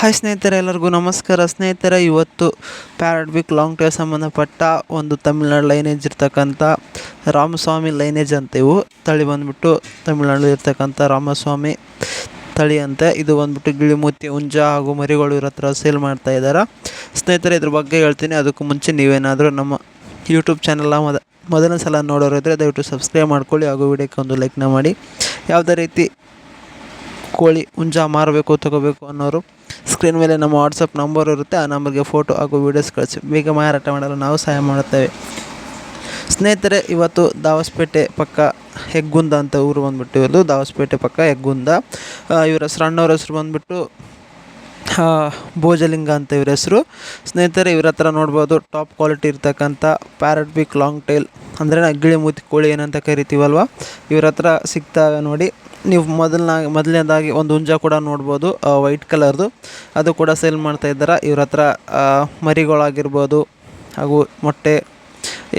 Hi ಸ್ನೇಹಿತರೆ, ಎಲ್ಲರಿಗೂ ನಮಸ್ಕಾರ. ಸ್ನೇಹಿತರೆ, ಇವತ್ತು ಪ್ಯಾರಡ್ ಬಿಕ್ ಲಾಂಗ್ ಟೈವ್ ಸಂಬಂಧಪಟ್ಟ ಒಂದು ತಮಿಳ್ನಾಡು ಲೈನೇಜ್ ಇರ್ತಕ್ಕಂಥ ರಾಮಸ್ವಾಮಿ ಲೈನೇಜ್ ಅಂತ ಇವು. ತಳಿ ಬಂದ್ಬಿಟ್ಟು ತಮಿಳ್ನಾಡು ಇರ್ತಕ್ಕಂಥ ರಾಮಸ್ವಾಮಿ ತಳಿ ಅಂತ. ಇದು ಬಂದ್ಬಿಟ್ಟು ಗಿಳಿಮೂತಿ, ಹುಂಜ ಹಾಗೂ ಮರಿಗಳು ಇರೋ ಹತ್ರ ಸೇಲ್ ಮಾಡ್ತಾ ಇದ್ದಾರೆ ಸ್ನೇಹಿತರೆ, ಇದ್ರ ಬಗ್ಗೆ ಹೇಳ್ತೀನಿ. ಅದಕ್ಕೂ ಮುಂಚೆ ನೀವೇನಾದರೂ ನಮ್ಮ ಯೂಟ್ಯೂಬ್ ಚಾನಲ್ನ ಮೊದ, ಮೊದಲನೇ ಸಲ ನೋಡೋರಿದ್ರೆ ದಯವಿಟ್ಟು ಸಬ್ಸ್ಕ್ರೈಬ್ ಮಾಡ್ಕೊಳ್ಳಿ ಹಾಗೂ ವಿಡಿಯೋಕ್ಕೆ ಒಂದು ಲೈಕ್ನ ಮಾಡಿ. ಯಾವುದೇ ರೀತಿ ಕೋಳಿ ಹುಂಜ ಮಾರಬೇಕು, ತಗೋಬೇಕು ಅನ್ನೋರು. ಸ್ಕ್ರೀನ್ ಮೇಲೆ ನಮ್ಮ ವಾಟ್ಸಪ್ ನಂಬರ್ ಇರುತ್ತೆ, ಆ ನಂಬರ್ಗೆ ಫೋಟೋ ಹಾಗೂ ವೀಡಿಯೋಸ್ ಕಳಿಸಿ. ಬೇಗ ಮಾರಾಟ ಮಾಡಲು ನಾವು ಸಹಾಯ ಮಾಡುತ್ತೇವೆ. ಸ್ನೇಹಿತರೆ, ಇವತ್ತು ದಾವಸ್ಪೇಟೆ ಪಕ್ಕ ಹೆಗ್ಗುಂದ ಅಂತ ಊರು ಬಂದುಬಿಟ್ಟು ಇವರು ದಾವಸ್ಪೇಟೆ ಪಕ್ಕ ಹೆಗ್ಗುಂದ. ಇವರ ಸಣ್ಣವ್ರ ಹೆಸರು ಬಂದ್ಬಿಟ್ಟು ಭೋಜಲಿಂಗ ಅಂತ ಇವ್ರ ಹೆಸರು. ಸ್ನೇಹಿತರೆ, ಇವ್ರ ಹತ್ರ ನೋಡ್ಬೋದು ಟಾಪ್ ಕ್ವಾಲಿಟಿ ಇರ್ತಕ್ಕಂಥ ಪ್ಯಾರಟ್ ಬಿಕ್ ಲಾಂಗ್ ಟೈಲ್ ಅಂದರೆ ಗಿಳಿ ಮೂತಿ ಕೋಳಿ ಏನಂತ ಕರಿತೀವಲ್ವ? ಇವ್ರ ಹತ್ರ ಸಿಗ್ತಾವೆ ನೋಡಿ. ನೀವು ಮೊದಲನ ಮೊದಲನೇದಾಗಿ ಒಂದು ಹುಂಜ ಕೂಡ ನೋಡ್ಬೋದು ವೈಟ್ ಕಲರ್ದು. ಅದು ಕೂಡ ಸೇಲ್ ಮಾಡ್ತಾ ಇದ್ದಾರೆ? ಇವ್ರ ಹತ್ರ ಮರಿಗಳಾಗಿರ್ಬೋದು, ಹಾಗೂ ಮೊಟ್ಟೆ,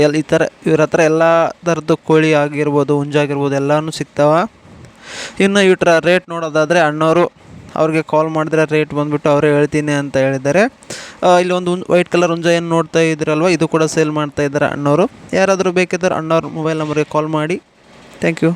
ಎಲ್, ಈ ಥರ ಇವ್ರ ಹತ್ರ ಎಲ್ಲ ಥರದ್ದು ಕೋಳಿ ಆಗಿರ್ಬೋದು, ಹುಂಜ ಆಗಿರ್ಬೋದು, ಎಲ್ಲನೂ ಸಿಗ್ತಾವ. ಇನ್ನು ಇವ್ರ ರೇಟ್ ನೋಡೋದಾದರೆ ಅಣ್ಣವರು ಅವ್ರಿಗೆ ಕಾಲ್ ಮಾಡಿದ್ರೆ ರೇಟ್ ಬಂದುಬಿಟ್ಟು ಅವರೇ ಹೇಳ್ತೀನಿ ಅಂತ ಹೇಳಿದ್ದಾರೆ. ಇಲ್ಲಿ ಒಂದು ವೈಟ್ ಕಲರ್ ಹುಂಜ ಏನು ನೋಡ್ತಾ ಇದ್ದೀರಲ್ವ? ಇದು ಕೂಡ ಸೇಲ್ ಮಾಡ್ತಾ ಇದ್ದಾರೆ ಅಣ್ಣವರು. ಯಾರಾದರೂ ಬೇಕಿದ್ದರೆ ಅಣ್ಣವ್ರ ಮೊಬೈಲ್ ನಂಬರ್ಗೆ ಕಾಲ್ ಮಾಡಿ. Thank you